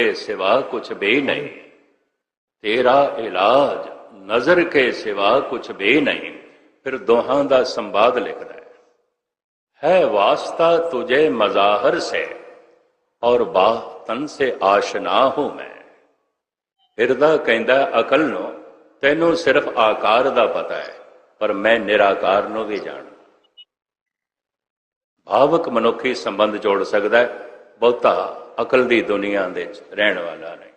के सिवा कुछ भी नहीं तेरा इलाज नजर के सिवा कुछ भी नहीं ਫਿਰ ਦੋਹਾਂ ਦਾ ਸੰਵਾਦ ਲਿਖਦਾ ਹੈ ਹੈ ਵਾਸਤਾ ਤੁਝੇ ਮਜ਼ਾਹਰ ਸੇ ਔਰ ਬਾਤਨ ਸੇ ਆਸ਼ਨਾ ਹੂੰ ਮੈਂ ਫਿਰਦਾ ਕਹਿੰਦਾ ਅਕਲ ਨੂੰ ਤੈਨੂੰ ਸਿਰਫ ਆਕਾਰ ਦਾ ਪਤਾ ਹੈ ਪਰ ਮੈਂ ਨਿਰਾਕਾਰ ਨੂੰ ਵੀ ਜਾਣਦਾ ਭਾਵਕ ਮਨੁੱਖੀ ਸੰਬੰਧ ਜੋੜ ਸਕਦਾ ਹੈ ਬਹੁਤਾ ਅਕਲ ਦੀ ਦੁਨੀਆ ਦੇ ਰਹਿਣ ਵਾਲਾ ਨਹੀਂ।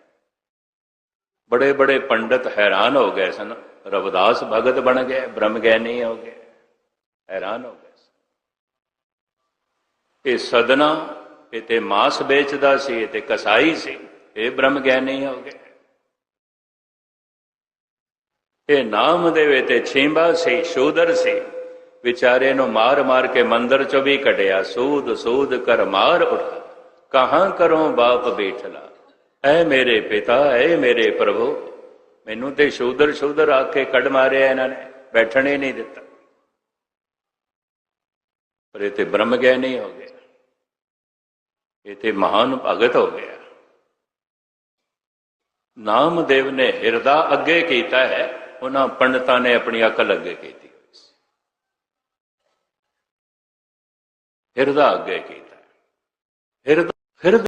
ਬੜੇ ਬੜੇ ਪੰਡਤ ਹੈਰਾਨ ਹੋ ਗਏ ਸਨ। ਰਵਿਦਾਸ ਭਗਤ ਬਣ ਗਏ, ਬ੍ਰਹਮ ਗਿਆਨੀ ਹੋ ਗਏ। ਹੈਰਾਨ ਹੋ ਗਏ ਇਹ ਸਦਨਾ, ਇਹ ਤੇ ਮਾਸ ਵੇਚਦਾ ਸੀ, ਇਹ ਤੇ ਕਸਾਈ ਸੀ, ਇਹ ਬ੍ਰਹਮ ਗਿਆਨੀ ਹੋ ਗਏ। ਇਹ ਨਾਮ ਦੇਵੇ ਤੇ ਛੀਂਬਾ ਸੀ, ਸ਼ੂਦਰ ਸੀ। ਵਿਚਾਰੇ ਨੂੰ ਮਾਰ ਮਾਰ ਕੇ ਮੰਦਰ ਚੋਂ ਵੀ ਕੱਢਿਆ। ਸੂਦ ਸੂਦ ਕਰ ਮਾਰ ਉਠਾ। ਕਹਾਂ ਕਰੋ ਬਾਪ ਬੇਟਲਾ ਐ ਮੇਰੇ ਪਿਤਾ, ਐ ਮੇਰੇ ਪ੍ਰਭੂ। ਮੈਨੂੰ ਤੇ ਸ਼ੂਦਰ ਸ਼ੂਦਰ ਆ ਕੇ ਕੱਢ ਮਾਰਿਆ ਇਹਨਾਂ ਨੇ, ਬੈਠਣ ਹੀ ਨਹੀਂ ਦਿੱਤਾ। ਪਰ ਇਹ ਤੇ ਬ੍ਰਹਮ ਗਿਆਨੀ ਹੋ ਗਿਆ। ਇਹ ਤੇ ਮਹਾਨ ਭਗਤ ਹੋ ਗਿਆ। ਨਾਮਦੇਵ ਨੇ ਹਿਰਦਾ ਅੱਗੇ ਕੀਤਾ ਹੈ, ਉਹਨਾਂ ਪੰਡਤਾਂ ਨੇ ਆਪਣੀ ਅਕਲ ਅੱਗੇ ਕੀਤੀ। ਹਿਰਦਾ ਅੱਗੇ ਕੀਤਾ। ਹਿਰਦਾ heard of